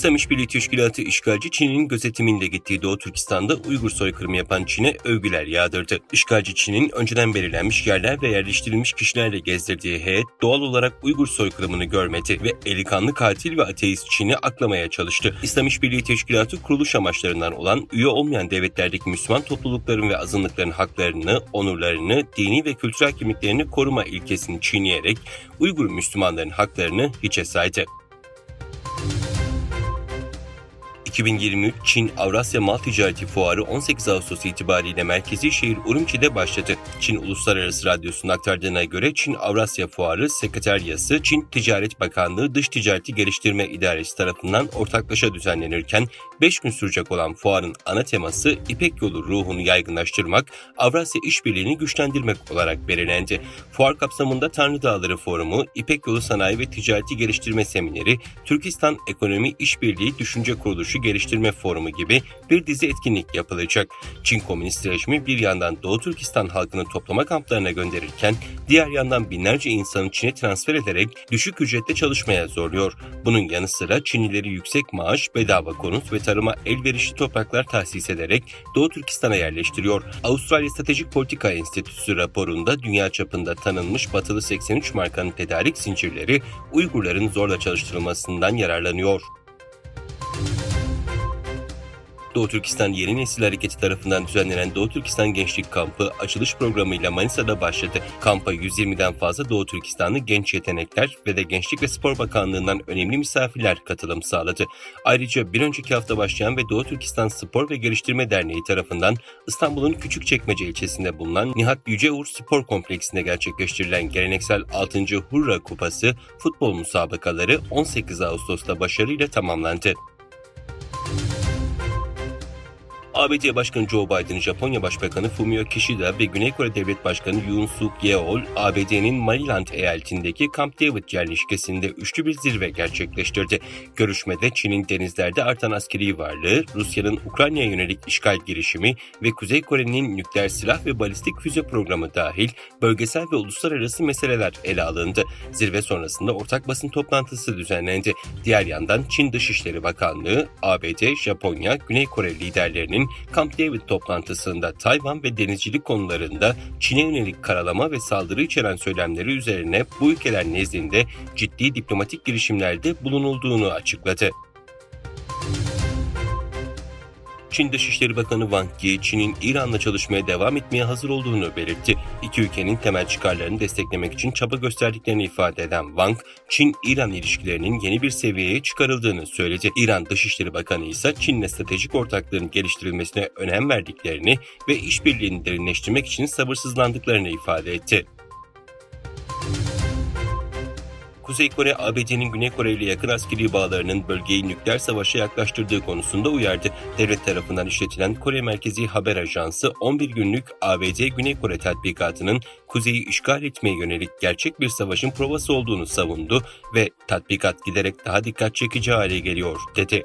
İslam İşbirliği Teşkilatı işgalci Çin'in gözetiminde gittiği Doğu Türkistan'da Uygur soykırımı yapan Çin'e övgüler yağdırdı. İşgalci Çin'in önceden belirlenmiş yerler ve yerleştirilmiş kişilerle gezdirdiği heyet doğal olarak Uygur soykırımını görmedi ve eli kanlı katil ve ateist Çin'i aklamaya çalıştı. İslam İşbirliği Teşkilatı kuruluş amaçlarından olan üye olmayan devletlerdeki Müslüman toplulukların ve azınlıkların haklarını, onurlarını, dini ve kültürel kimliklerini koruma ilkesini çiğneyerek Uygur Müslümanların haklarını hiçe saydı. 2023 Çin Avrasya Mal Ticareti Fuarı 18 Ağustos itibariyle merkezi şehir Urumçi'de başladı. Çin Uluslararası Radyosu'nun aktardığına göre Çin Avrasya Fuarı Sekreteryası Çin Ticaret Bakanlığı Dış Ticareti Geliştirme İdaresi tarafından ortaklaşa düzenlenirken 5 gün sürecek olan fuarın ana teması İpek Yolu ruhunu yaygınlaştırmak, Avrasya İşbirliğini güçlendirmek olarak belirlendi. Fuar kapsamında Tanrı Dağları Forumu, İpek Yolu Sanayi ve Ticareti Geliştirme Semineri, Türkistan Ekonomi İşbirliği Düşünce Kuruluşu Geliştirme Forumu gibi bir dizi etkinlik yapılacak. Çin Komünist rejimi bir yandan Doğu Türkistan halkını toplama kamplarına gönderirken diğer yandan binlerce insanı Çin'e transfer ederek düşük ücretle çalışmaya zorluyor. Bunun yanı sıra Çinlileri yüksek maaş, bedava konut ve tarıma elverişli topraklar tahsis ederek Doğu Türkistan'a yerleştiriyor. Avustralya Stratejik Politika Enstitüsü raporunda dünya çapında tanınmış batılı 83 markanın tedarik zincirleri Uygurların zorla çalıştırılmasından yararlanıyor. Doğu Türkistan Yeni Nesil Hareketi tarafından düzenlenen Doğu Türkistan Gençlik Kampı açılış programıyla Manisa'da başladı. Kampa 120'den fazla Doğu Türkistanlı genç yetenekler ve de Gençlik ve Spor Bakanlığı'ndan önemli misafirler katılım sağladı. Ayrıca bir önceki hafta başlayan ve Doğu Türkistan Spor ve Geliştirme Derneği tarafından İstanbul'un Küçükçekmece ilçesinde bulunan Nihat Yüceuğur Spor Kompleksinde gerçekleştirilen geleneksel 6. Hurra Kupası futbol müsabakaları 18 Ağustos'ta başarıyla tamamlandı. ABD Başkanı Joe Biden, Japonya Başbakanı Fumio Kishida ve Güney Kore Devlet Başkanı Yoon Suk Yeol, ABD'nin Maryland eyaletindeki Camp David yerleşkesinde üçlü bir zirve gerçekleştirdi. Görüşmede Çin'in denizlerde artan askeri varlığı, Rusya'nın Ukrayna'ya yönelik işgal girişimi ve Kuzey Kore'nin nükleer silah ve balistik füze programı dahil bölgesel ve uluslararası meseleler ele alındı. Zirve sonrasında ortak basın toplantısı düzenlendi. Diğer yandan Çin Dışişleri Bakanlığı, ABD, Japonya, Güney Kore liderlerinin Camp David toplantısında Tayvan ve denizcilik konularında Çin'e yönelik karalama ve saldırı içeren söylemleri üzerine bu ülkeler nezdinde ciddi diplomatik girişimlerde bulunulduğunu açıkladı. Çin Dışişleri Bakanı Wang Yi, Çin'in İran'la çalışmaya devam etmeye hazır olduğunu belirtti. İki ülkenin temel çıkarlarını desteklemek için çaba gösterdiklerini ifade eden Wang, Çin-İran ilişkilerinin yeni bir seviyeye çıkarıldığını söyledi. İran Dışişleri Bakanı ise Çin'le stratejik ortaklığın geliştirilmesine önem verdiklerini ve işbirliğini derinleştirmek için sabırsızlandıklarını ifade etti. Kuzey Kore, ABD'nin Güney Kore ile yakın askeri bağlarının bölgeyi nükleer savaşa yaklaştırdığı konusunda uyardı. Devlet tarafından işletilen Kore Merkezi Haber Ajansı 11 günlük ABD Güney Kore tatbikatının kuzeyi işgal etmeye yönelik gerçek bir savaşın provası olduğunu savundu ve tatbikat giderek daha dikkat çekici hale geliyor dedi.